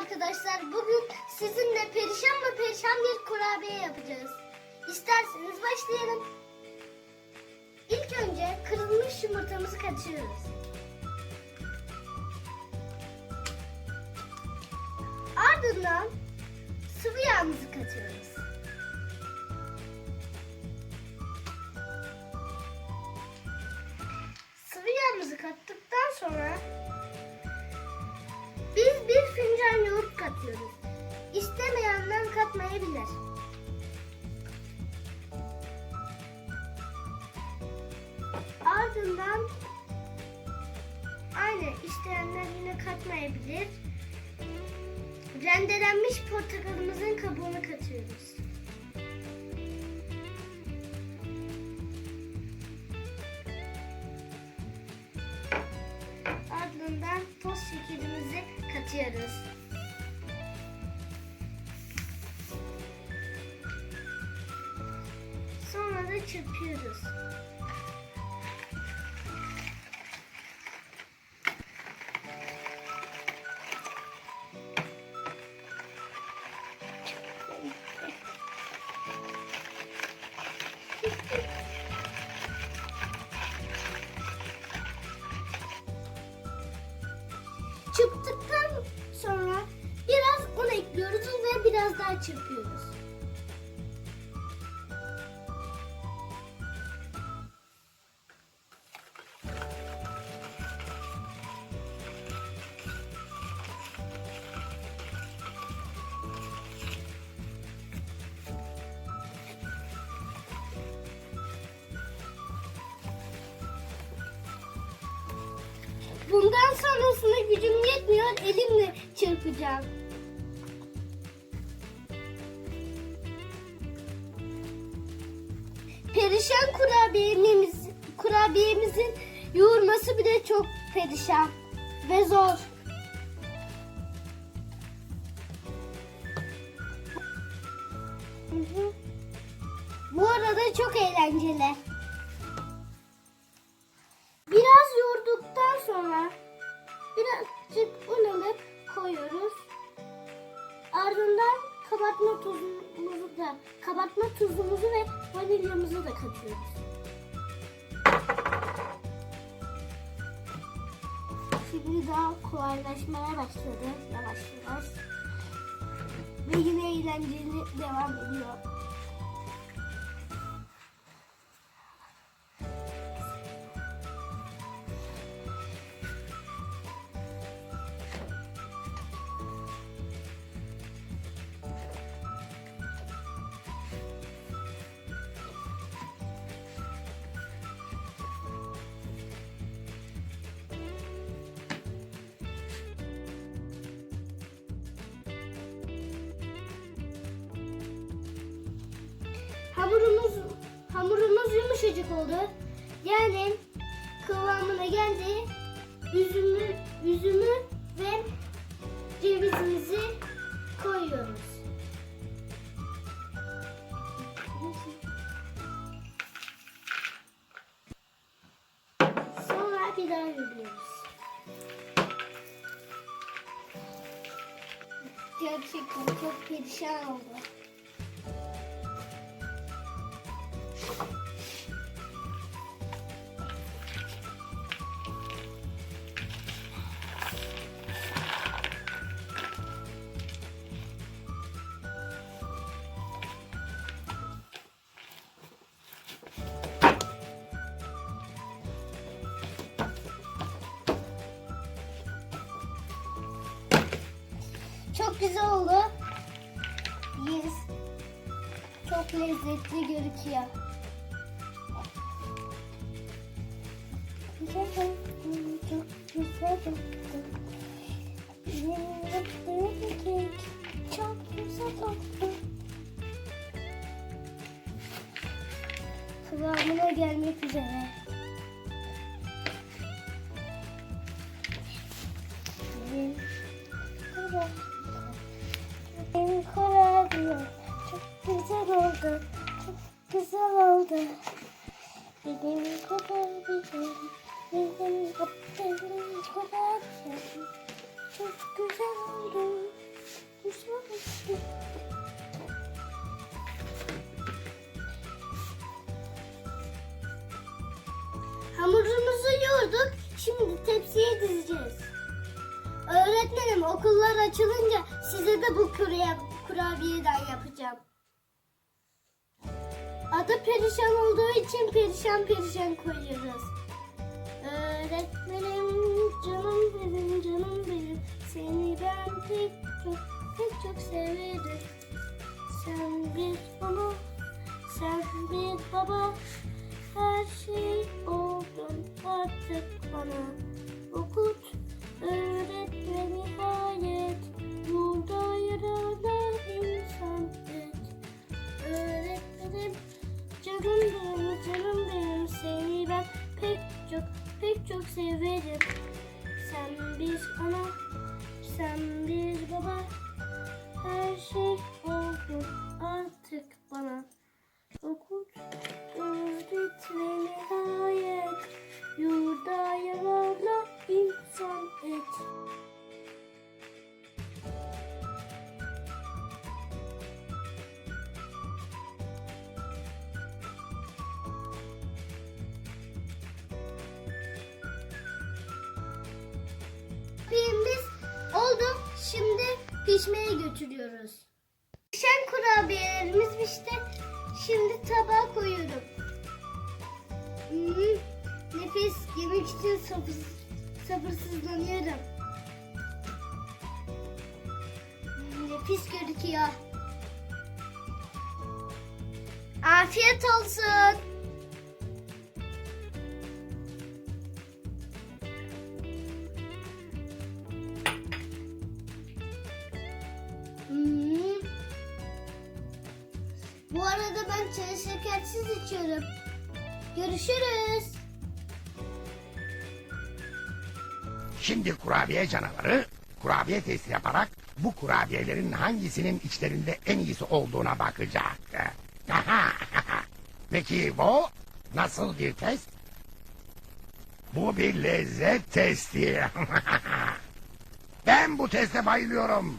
arkadaşlar. Bugün sizinle perişan mı perişan bir kurabiye yapacağız. İsterseniz başlayalım. İlk önce kırılmış yumurtamızı kaçırıyoruz. Ardından sıvı yağımızı katıyoruz. Sıvı yağımızı kattıktan sonra fincan yoğurt katıyoruz. İstemeyenler katmayabilir. Ardından aynı isteyenler yine katmayabilir. Rendelenmiş portakalımızın kabuğunu katıyoruz. Ardından toz şekerimizi katıyoruz. Sonra da çırpıyoruz. Çırptıktan sonra biraz un ekliyoruz ve biraz daha çırpıyoruz. Bundan sonrasında gücüm yetmiyor, elimle çırpacağım. Perişan kurabiyemiz, kurabiyemizin yoğurması bile çok perişan ve zor. Bu arada çok eğlenceli. Kabartma tuzumuzu da kabartma tuzumuzu ve vanilyamızı da katıyoruz. Şimdi daha kolaylaşmaya başladı yavaş yavaş. Ve yine eğlenceli devam ediyor. Hamurumuz hamurumuz yumuşacık oldu. Yani kıvamına geldi. Üzümü üzümü ve cevizimizi koyuyoruz. Sonra bir daha yürüyoruz. Gerçekten çok perişan oldu. Çok güzel oldu. Yes. Çok lezzetli gözüküyor. Kıvamına gelmek üzere. Benim kurabiye çok güzel oldu. Çok güzel oldu. Benim kurabiyem, Hamurumuzu yoğurduk. Şimdi tepsiye dizeceğiz. Öğretmenim okullar açılınca size de bu kurabiye, kurabiyeden yapacağım. Adı perişan olduğu için perişan perişan koyuyoruz. Öğretmenim canım benim. canım severim. Sen bir ana, sen bir baba, her şey oldu artık bana. Okut, öğretme nihayet, yurda pişmeye götürüyoruz. Pişen kurabiyelerimiz pişti. Şimdi tabağa koyuyorum. Hmm, nefis. Yemek için sabır, sabırsızlanıyorum. Hmm, Nefis gözüküyor. Afiyet olsun. Bu arada ben çay şekersiz içiyorum. Görüşürüz. Şimdi kurabiye canavarı kurabiye testi yaparak bu kurabiyelerin hangisinin içlerinde en iyisi olduğuna bakacak. Peki bu nasıl bir test? Bu bir lezzet testi. ben bu teste bayılıyorum.